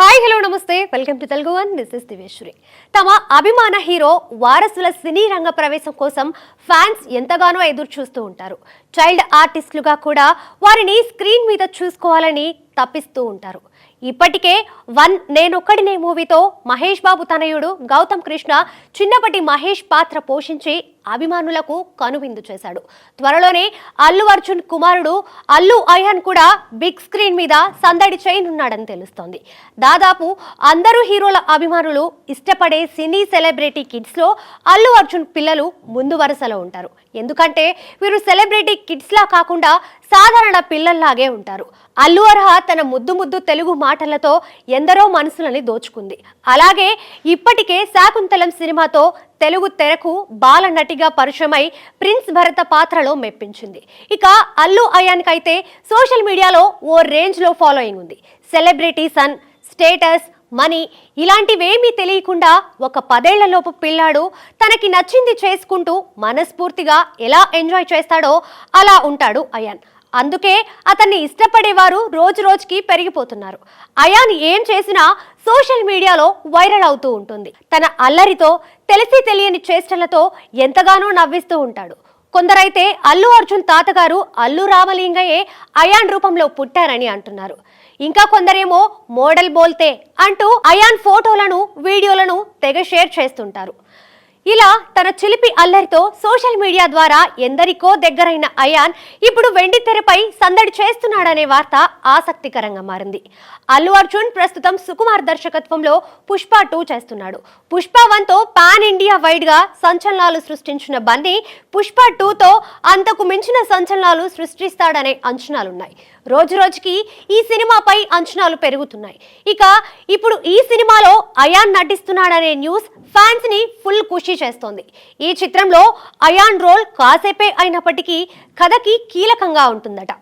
Hi hello namaste. Welcome to Telugu one this is Diveshwari తమ అభిమాన hero వారసుల సినీ రంగ ప్రవేశం కోసం ఫ్యాన్స్ ఎంతగానో ఎదురు చూస్తూ ఉంటారు. చైల్డ్ ఆర్టిస్టులుగా కూడా వారిని స్క్రీన్ మీద చూసుకోవాలని తప్పిస్తూ ఉంటారు. ఇప్పటికే వన్ నేనొక్కడినే మూవీతో మహేష్ బాబు తనయుడు గౌతమ్ కృష్ణ చిన్నప్పటి మహేష్ పాత్ర పోషించి అభిమానులకు కనువిందు చేశాడు. త్వరలోనే అల్లు అర్జున్ కుమారుడు అల్లు అయ్యన్ కూడా బిగ్ స్క్రీన్ మీద సందడి చేయనున్నాడని తెలుస్తోంది. దాదాపు అందరూ హీరోల అభిమానులు ఇష్టపడే సినీ సెలబ్రిటీ కిడ్స్లో అల్లు అర్జున్ పిల్లలు ముందు వరుసలో ఉంటారు. ఎందుకంటే వీరు సెలబ్రిటీ కిడ్స్లా కాకుండా సాధారణ పిల్లల్లాగే ఉంటారు. అల్లు అర్హ తన ముద్దు ముద్దు తెలుగు మాటలతో ఎందరో మనసులని దోచుకుంది. అలాగే ఇప్పటికే శాకుంతలం సినిమాతో తెలుగు తెరకు బాల నటిగా పరిచయమై ప్రిన్స్ భరత పాత్రలో మెప్పించింది. ఇక అల్లు అయాన్కైతే సోషల్ మీడియాలో ఓ రేంజ్లో ఫాలోయింగ్ ఉంది. సెలబ్రిటీ సన్ స్టేటస్ మనీ ఇలాంటివేమీ తెలియకుండా ఒక పదేళ్ళలోపు పిల్లాడు తనకి నచ్చింది చేసుకుంటూ మనస్ఫూర్తిగా ఎలా ఎంజాయ్ చేస్తాడో అలా ఉంటాడు అయాన్. అందుకే అతన్ని ఇష్టపడేవారు రోజు రోజుకి పెరిగిపోతున్నారు. అయాన్ ఏం చేసినా సోషల్ మీడియాలో వైరల్ అవుతూ ఉంటుంది. తన అల్లరితో తెలిసి తెలియని చేష్టలతో ఎంతగానో నవ్విస్తూ ఉంటాడు. కొందరైతే అల్లు అర్జున్ తాతగారు అల్లు రామలింగయ్యే అయాన్ రూపంలో పుట్టారని అంటున్నారు. ఇంకా కొందరేమో మోడల్ బోల్తే అంటూ అయాన్ ఫోటోలను వీడియోలను తెగ షేర్ చేస్తుంటారు. ఇలా తన చిలిపి అల్లరితో సోషల్ మీడియా ద్వారా ఎందరికో దగ్గరైన అయాన్ ఇప్పుడు వెండి తెరపై సందడి చేస్తున్నాడనే వార్త ఆసక్తికరంగా మారింది. అల్లు అర్జున్ ప్రస్తుతం సుకుమార్ దర్శకత్వంలో పుష్ప టూ చేస్తున్నాడు. పుష్ప వన్తో పాన్ ఇండియా వైడ్గా సంచలనాలు సృష్టించిన బన్నీ పుష్ప టూతో అంతకు మించిన సంచలనాలు సృష్టిస్తాడనే అంచనాలున్నాయి. రోజు రోజుకి ఈ సినిమాపై అంచనాలు పెరుగుతున్నాయి. ఇక ఇప్పుడు ఈ సినిమాలో అయాన్ నటిస్తున్నాడనే న్యూస్ ఫ్యాన్స్ని ఫుల్ ఖుషి చేస్తోంది. ఈ చిత్రంలో అయాన్ రోల్ కాసేపే అయినప్పటికీ కథకి కీలకంగా ఉంటుందట.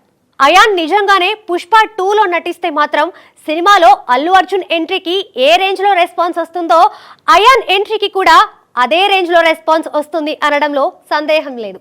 అయాన్ నిజంగానే పుష్ప టూలో నటిస్తే మాత్రం సినిమాలో అల్లు అర్జున్ ఎంట్రీకి ఏ రేంజ్లో రెస్పాన్స్ వస్తుందో అయాన్ ఎంట్రీకి కూడా అదే రేంజ్లో రెస్పాన్స్ వస్తుంది అనడంలో సందేహం లేదు.